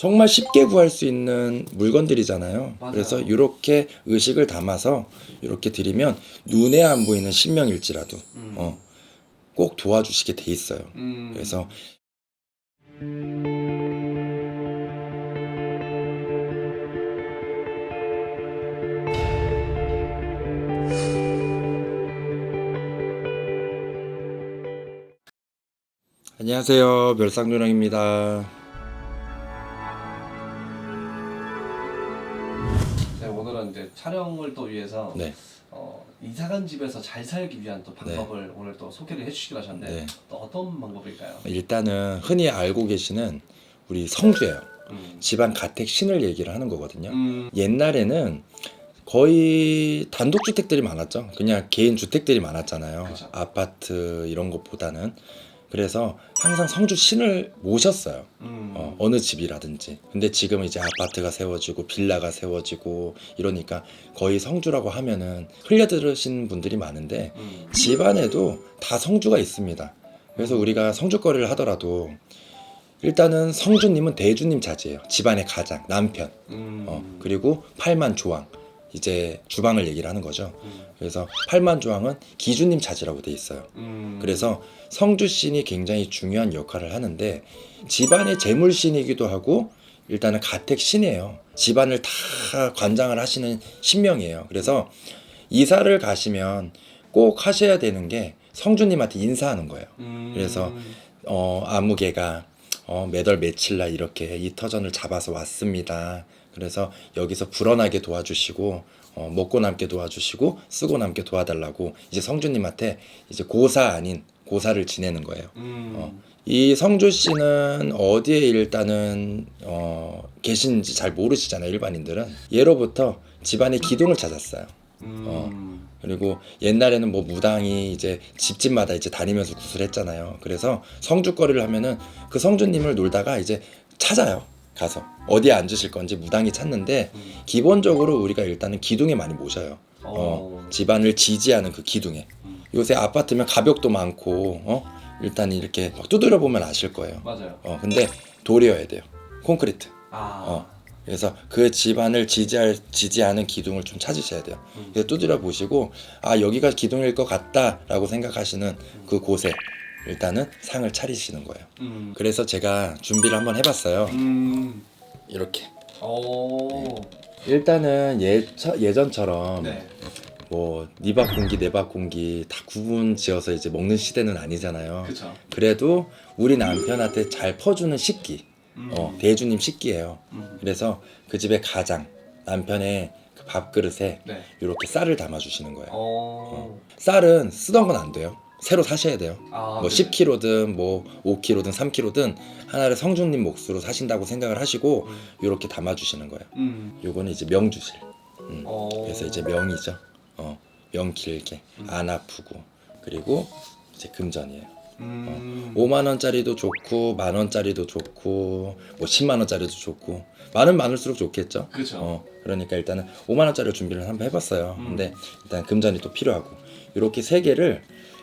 정말 쉽게 구할 수 있는 물건들이잖아요. 맞아요. 그래서 이렇게 의식을 담아서 이렇게 드리면 눈에 안 보이는 신명일지라도 음. 어, 꼭 도와주시게 돼 있어요. 음. 그래서 안녕하세요. 멸상조랑입니다. 오늘은 이제 촬영을 또 위해서 네. 어, 이사간 집에서 잘 살기 위한 또 방법을 오늘 또 소개를 해주시기로 하셨는데 네. 또 어떤 방법일까요? 일단은 흔히 알고 계시는 우리 성주예요. 음. 집안 가택 신을 얘기를 하는 거거든요. 음. 옛날에는 거의 단독 주택들이 많았죠. 그냥 개인 주택들이 많았잖아요. 그죠. 아파트 이런 것보다는. 그래서 항상 성주 신을 모셨어요. 음. 어, 어느 집이라든지. 근데 지금 이제 아파트가 세워지고 빌라가 세워지고 이러니까 거의 성주라고 하면은 흘려들으신 분들이 많은데 음. 집안에도 다 성주가 있습니다. 그래서 우리가 성주거리를 하더라도 일단은 성주님은 대주님 자제예요. 집안의 가장, 남편. 음. 어, 그리고 팔만 조왕. 이제 주방을 얘기를 하는 거죠. 음. 그래서 팔만 조왕은 기주님 자제라고 돼 있어요. 음. 그래서 성주신이 굉장히 중요한 역할을 하는데 집안의 재물신이기도 하고 일단은 가택신이에요. 집안을 다 관장을 하시는 신명이에요. 그래서 이사를 가시면 꼭 하셔야 되는 게 성주님한테 인사하는 거예요. 음. 그래서 어, 아무개가 어, 매달 며칠 날 이렇게 이 터전을 잡아서 왔습니다. 그래서 여기서 불어나게 도와주시고 어, 먹고 남게 도와주시고 쓰고 남게 도와달라고 이제 성주님한테 이제 고사 아닌 고사를 지내는 거예요. 음. 어. 이 성주 씨는 어디에 일단은 어, 계신지 잘 모르시잖아요 일반인들은 예로부터 집안의 기둥을 찾았어요. 음. 어. 그리고 옛날에는 뭐 무당이 이제 집집마다 이제 다니면서 구슬했잖아요. 그래서 성주거리를 하면은 그 성주님을 놀다가 이제 찾아요. 가서 어디에 앉으실 건지 무당이 찾는데 음. 기본적으로 우리가 일단은 기둥에 많이 모셔요. 어, 어. 집안을 지지하는 그 기둥에. 음. 요새 아파트면 가벽도 많고 어? 일단 이렇게 막 두드려 보면 아실 거예요. 맞아요. 어 근데 돌이어야 돼요. 콘크리트. 아. 어. 그래서 그 집안을 지지할 지지하는 기둥을 좀 찾으셔야 돼요. 음. 그래서 두드려 보시고 아 여기가 기둥일 것 같다라고 생각하시는 그 곳에 일단은 상을 차리시는 거예요. 음. 그래서 제가 준비를 한번 해봤어요. 음. 이렇게 오. 일단은 예 예전처럼 네. 뭐 니밥 공기 내밥 공기 다 구분 지어서 이제 먹는 시대는 아니잖아요. 그쵸. 그래도 우리 남편한테 잘 퍼주는 식기, 음. 어, 대주님 식기예요. 음. 그래서 그 집의 가장 남편의 그 밥그릇에 네. 이렇게 쌀을 담아주시는 거예요. 어. 쌀은 쓰던 건 안 돼요. 새로 사셔야 돼요. 아. 뭐 네. 10kg든 뭐 5kg든 3kg든 하나를 성주님 몫으로 사신다고 생각을 하시고 음. 이렇게 담아주시는 거예요. 음. 요거는 이제 명주실. 음. 어. 그래서 이제 명이죠. 어, 명 길게 음. 안 아프고 그리고 이제 금전이에요. 음. 5만 원짜리도 좋고 만 원짜리도 좋고 뭐 10만 원짜리도 좋고 많은 많을수록 좋겠죠. 그쵸. 어, 그러니까 일단은 5만 원짜리 준비를 한번 해봤어요. 음. 근데 일단 금전이 또 필요하고 이렇게 세 개를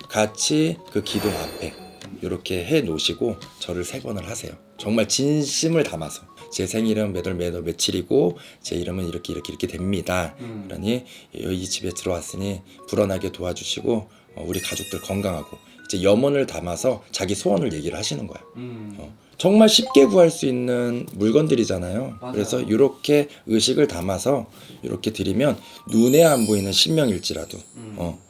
같이 그 기둥 앞에 이렇게 해 놓으시고 절을 세 번을 하세요. 정말 진심을 담아서 제 생일은 몇월 몇월 며칠이고 제 이름은 이렇게 이렇게 이렇게 됩니다. 음. 그러니 이 집에 들어왔으니 불어나게 도와주시고 어, 우리 가족들 건강하고 이제 염원을 담아서 자기 소원을 얘기를 하시는 거야. 음. 어, 정말 쉽게 구할 수 있는 물건들이잖아요. 맞아요. 그래서 이렇게 의식을 담아서 이렇게 드리면 눈에 안 보이는 신명일지라도 음. 어,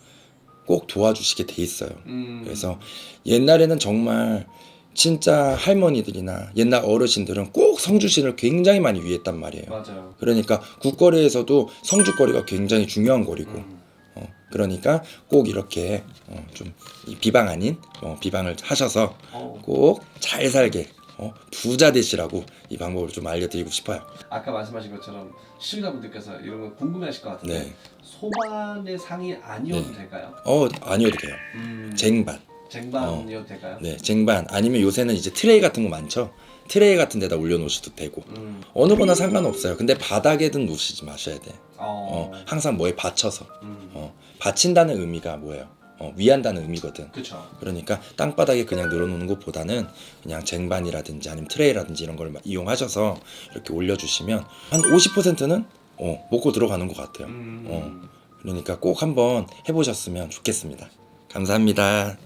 꼭 도와주시게 돼 있어요. 음. 그래서 옛날에는 정말 진짜 할머니들이나 옛날 어르신들은 꼭 성주신을 굉장히 많이 위했단 말이에요. 맞아요. 그러니까 국거리에서도 성주거리가 굉장히 중요한 거리고 음. 어, 그러니까 꼭 이렇게 어, 좀이 비방 아닌 어, 비방을 하셔서 어. 꼭잘 살게 어, 부자 되시라고 이 방법을 좀 알려드리고 싶어요. 아까 말씀하신 것처럼 시청자분들께서 이런 거 궁금해하실 것 같은데 네. 소반의 상이 아니어도 네. 될까요? 어 아니어도 돼요. 음. 쟁반. 쟁반이어도 될까요? 네, 쟁반 아니면 요새는 이제 트레이 같은 거 많죠. 트레이 같은 데다 올려놓으셔도 되고 음. 어느 거나 상관없어요. 근데 바닥에든 놓으시지 마셔야 돼. 어. 어, 항상 뭐에 받쳐서 음. 어, 받친다는 의미가 뭐예요? 어, 위한다는 의미거든. 그렇죠. 그러니까 땅바닥에 그냥 늘어놓는 것보다는 그냥 쟁반이라든지 아니면 트레이라든지 이런 걸 이용하셔서 이렇게 올려주시면 한 50%는 어, 먹고 들어가는 것 같아요. 음. 어. 그러니까 꼭 한번 해보셨으면 좋겠습니다. 감사합니다.